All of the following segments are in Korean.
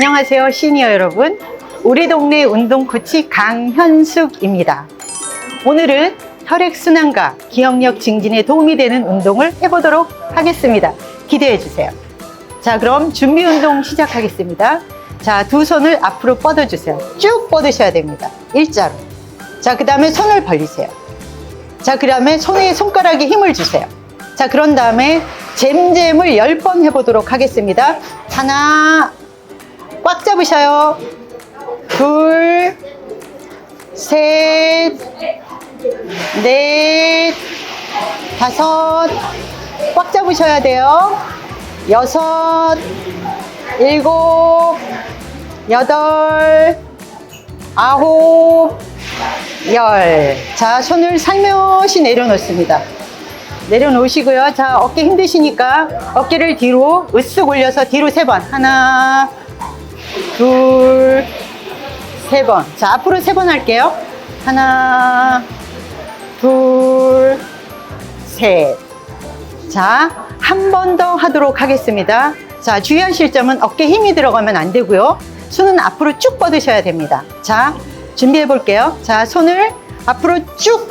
안녕하세요, 시니어 여러분. 우리 동네 운동 코치 강현숙입니다. 오늘은 혈액순환과 기억력 증진에 도움이 되는 운동을 해보도록 하겠습니다. 기대해 주세요. 자, 그럼 준비 운동 시작하겠습니다. 자, 두 손을 앞으로 뻗어 주세요. 쭉 뻗으셔야 됩니다. 일자로. 자, 그 다음에 손을 벌리세요. 자, 그 다음에 손에 손가락에 힘을 주세요. 자, 그런 다음에 잼잼을 10번 해보도록 하겠습니다. 하나, 꽉 잡으셔요. 둘, 셋, 넷, 다섯, 꽉 잡으셔야 돼요. 여섯, 일곱, 여덟, 아홉, 열. 자, 손을 살며시 내려놓습니다. 내려놓으시고요. 자, 어깨 힘드시니까 어깨를 뒤로 으쓱 올려서 뒤로 세 번. 하나, 둘, 세 번. 자, 앞으로 세 번 할게요. 하나, 둘, 셋. 자, 한 번 더 하도록 하겠습니다. 자, 주의하실 점은 어깨 힘이 들어가면 안 되고요. 손은 앞으로 쭉 뻗으셔야 됩니다. 자, 준비해 볼게요. 자, 손을 앞으로 쭉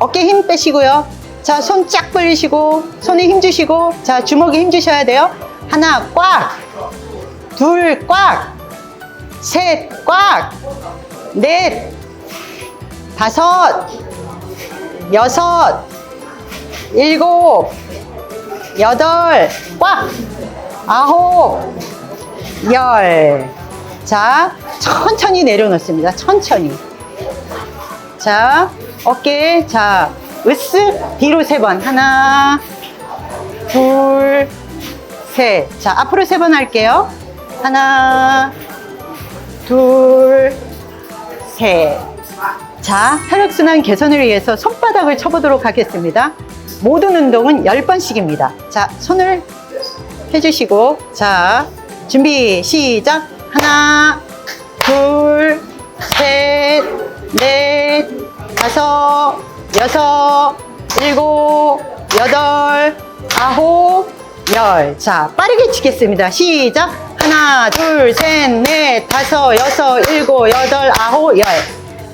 어깨 힘 빼시고요. 자, 손 쫙 벌리시고, 손에 힘 주시고, 자, 주먹에 힘 주셔야 돼요. 하나, 꽉. 둘, 꽉. 셋, 꽉. 넷. 다섯. 여섯. 일곱. 여덟. 꽉. 아홉. 열. 자, 천천히 내려놓습니다. 천천히. 자, 어깨, 자, 으쓱 뒤로 세 번. 하나, 둘, 셋. 자, 앞으로 세 번 할게요. 하나, 둘, 셋. 자, 혈액순환 개선을 위해서 손바닥을 쳐보도록 하겠습니다. 모든 운동은 10번씩입니다. 자, 손을 해주시고, 자, 준비, 시작. 하나, 둘, 셋, 넷, 다섯, 여섯, 일곱, 여덟, 아홉, 열. 자, 빠르게 치겠습니다. 시작. 하나, 둘, 셋, 넷, 다섯, 여섯, 일곱, 여덟, 아홉, 열.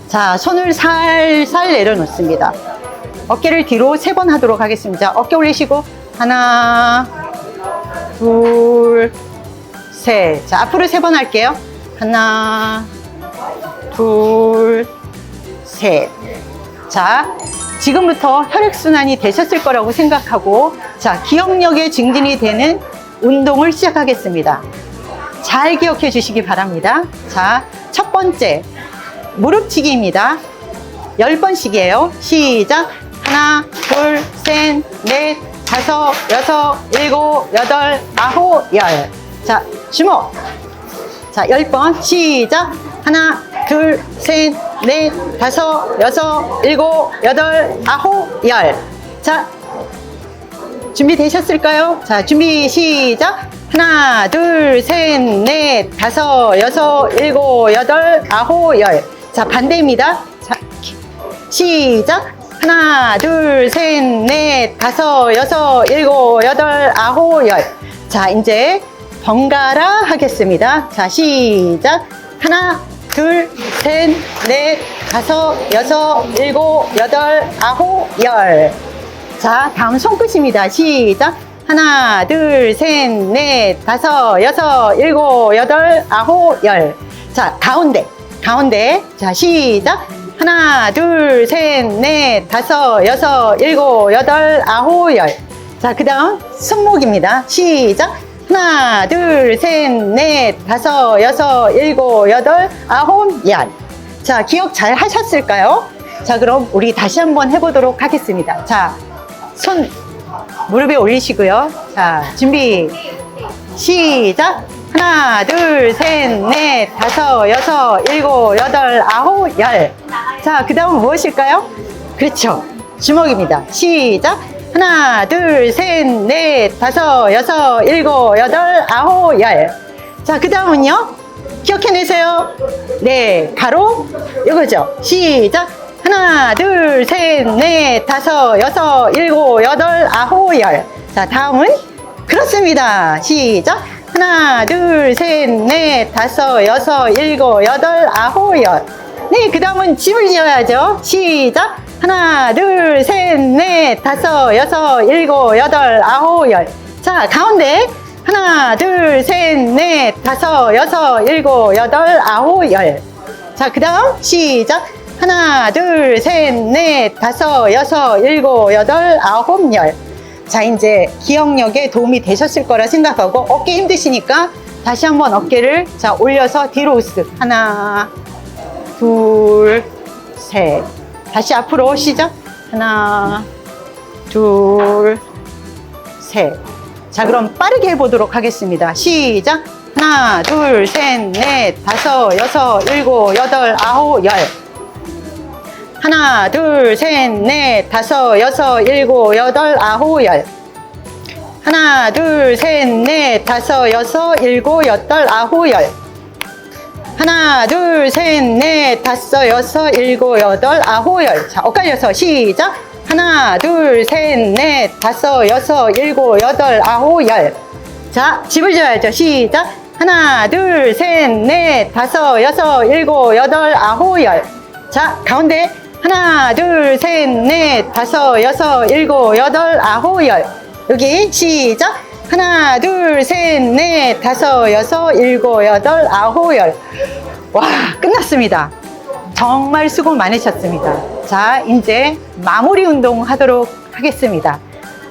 자, 손을 살살 내려놓습니다. 어깨를 뒤로 세 번 하도록 하겠습니다. 어깨 올리시고, 하나, 둘, 셋. 자, 앞으로 세 번 할게요. 하나, 둘, 셋. 자, 지금부터 혈액순환이 되셨을 거라고 생각하고, 자, 기억력의 증진이 되는 운동을 시작하겠습니다. 잘 기억해 주시기 바랍니다. 자, 첫 번째, 무릎치기입니다. 10번씩이에요. 시작. 하나, 둘, 셋, 넷, 다섯, 여섯, 일곱, 여덟, 아홉, 열. 자, 주먹. 자, 10번. 시작. 하나, 둘, 셋, 넷, 다섯, 여섯, 일곱, 여덟, 아홉, 열. 자, 준비되셨을까요? 자, 준비 시작. 하나, 둘, 셋, 넷, 다섯, 여섯, 일곱, 여덟, 아홉, 열. 자, 반대입니다. 자, 시작. 하나, 둘, 셋, 넷, 다섯, 여섯, 일곱, 여덟, 아홉, 열. 자, 이제 번갈아 하겠습니다. 자, 시작. 하나, 둘, 셋, 넷, 다섯, 여섯, 일곱, 여덟, 아홉, 열. 자, 다음 손끝입니다. 시작. 하나, 둘, 셋, 넷, 다섯, 여섯, 일곱, 여덟, 아홉, 열. 자, 가운데. 가운데. 자, 시작. 하나, 둘, 셋, 넷, 다섯, 여섯, 일곱, 여덟, 아홉, 열. 자, 그 다음 손목입니다. 시작. 하나, 둘, 셋, 넷, 다섯, 여섯, 일곱, 여덟, 아홉, 열. 자, 기억 잘 하셨을까요? 자, 그럼 우리 다시 한번 해보도록 하겠습니다. 자, 손 무릎에 올리시고요. 자, 준비. 시작. 하나, 둘, 셋, 넷, 다섯, 여섯, 일곱, 여덟, 아홉, 열. 자, 그 다음은 무엇일까요? 그렇죠. 주먹입니다. 시작. 하나, 둘, 셋, 넷, 다섯, 여섯, 일곱, 여덟, 아홉, 열. 자, 그 다음은요? 기억해내세요. 네, 가로. 이거죠. 시작. 하나, 둘, 셋, 넷, 다섯, 여섯, 일곱, 여덟, 아홉, 열. 자, 다음은 그렇습니다. 시작. 하나, 둘, 셋, 넷, 다섯, 여섯, 일곱, 여덟, 아홉, 열. 네, 그 다음은 집을 지어야죠. 시작. 하나, 둘, 셋, 넷, 다섯, 여섯, 일곱, 여덟, 아홉, 열. 자, 가운데. 하나, 둘, 셋, 넷, 다섯, 여섯, 일곱, 여덟, 아홉, 열. 자, 그 다음 시작. 하나, 둘, 셋, 넷, 다섯, 여섯, 일곱, 여덟, 아홉, 열. 자, 이제 기억력에 도움이 되셨을 거라 생각하고 어깨 힘드시니까 다시 한번 어깨를 자, 올려서 뒤로 으쓱. 하나, 둘, 셋. 다시 앞으로 시작. 하나, 둘, 셋. 자, 그럼 빠르게 해보도록 하겠습니다. 시작. 하나, 둘, 셋, 넷, 다섯, 여섯, 일곱, 여덟, 아홉, 열. 하나, 둘, 셋, 넷, 다섯, 여섯, 일곱, 여덟, 아홉, 열. 하나, 둘, 셋, 넷, 다섯, 여섯, 일곱, 여덟, 아홉, 열. 하나, 둘, 셋, 넷, 다섯, 여섯, 일곱, 여덟, 아홉, 열. 자, 엇갈려서 시작. 하나, 둘, 셋, 넷, 다섯, 여섯, 일곱, 여덟, 아홉, 열. 자, 집을 지어야죠. 시작. 하나, 둘, 셋, 넷, 다섯, 여섯, 일곱, 여덟, 아홉, 열. 자, 가운데. 하나, 둘, 셋, 넷, 다섯, 여섯, 일곱, 여덟, 아홉, 열. 여기 시작. 하나, 둘, 셋, 넷, 다섯, 여섯, 일곱, 여덟, 아홉, 열. 와, 끝났습니다. 정말 수고 많으셨습니다. 자, 이제 마무리 운동 하도록 하겠습니다.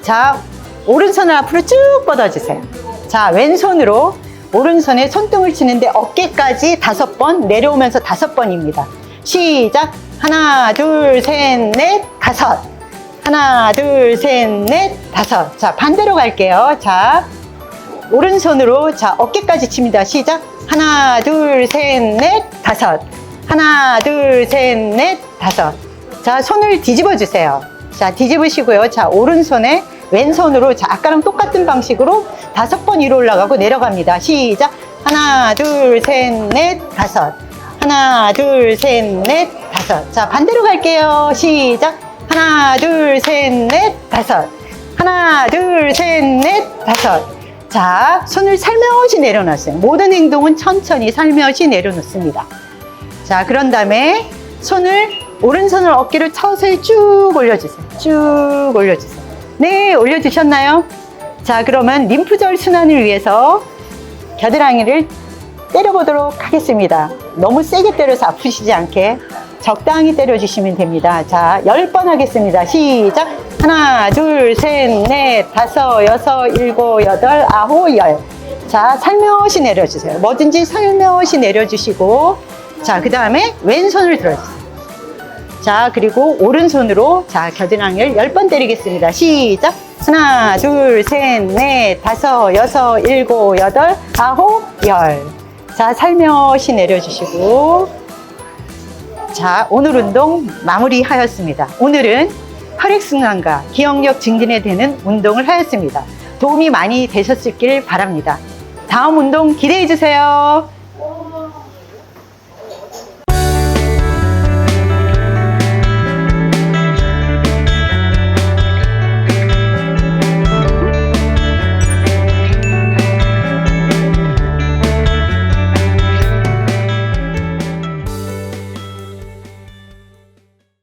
자, 오른손을 앞으로 쭉 뻗어주세요. 자, 왼손으로 오른손에 손등을 치는데 어깨까지 다섯 번, 내려오면서 다섯 번입니다. 시작. 하나, 둘, 셋, 넷, 다섯. 하나, 둘, 셋, 넷, 다섯. 자, 반대로 갈게요. 자, 오른손으로 자 어깨까지 칩니다. 시작. 하나, 둘, 셋, 넷, 다섯. 하나, 둘, 셋, 넷, 다섯. 자, 손을 뒤집어 주세요. 자, 뒤집으시고요. 자, 오른손에 왼손으로 자, 아까랑 똑같은 방식으로 다섯 번 위로 올라가고 내려갑니다. 시작. 하나, 둘, 셋, 넷, 다섯. 하나, 둘, 셋, 넷, 다섯. 자, 반대로 갈게요. 시작. 하나, 둘, 셋, 넷, 다섯. 하나, 둘, 셋, 넷, 다섯. 자, 손을 살며시 내려놓으세요. 모든 행동은 천천히 살며시 내려놓습니다. 자, 그런 다음에 손을, 오른손을 어깨를 서서히 쭉 올려주세요. 쭉 올려주세요. 네, 올려주셨나요? 자, 그러면 림프절 순환을 위해서 겨드랑이를 때려보도록 하겠습니다. 너무 세게 때려서 아프시지 않게 적당히 때려주시면 됩니다. 자, 열번 하겠습니다. 시작. 하나, 둘, 셋, 넷, 다섯, 여섯, 일곱, 여덟, 아홉, 열. 자, 살며시 내려주세요. 뭐든지 살며시 내려주시고, 자, 그 다음에 왼손을 들어주세요. 자, 그리고 오른손으로 자, 겨드랑이를 열번 때리겠습니다. 시작. 하나, 둘, 셋, 넷, 다섯, 여섯, 일곱, 여덟, 아홉, 열. 자, 살며시 내려주시고. 자, 오늘 운동 마무리 하였습니다. 오늘은 혈액순환과 기억력 증진에 되는 운동을 하였습니다. 도움이 많이 되셨길 바랍니다. 다음 운동 기대해 주세요.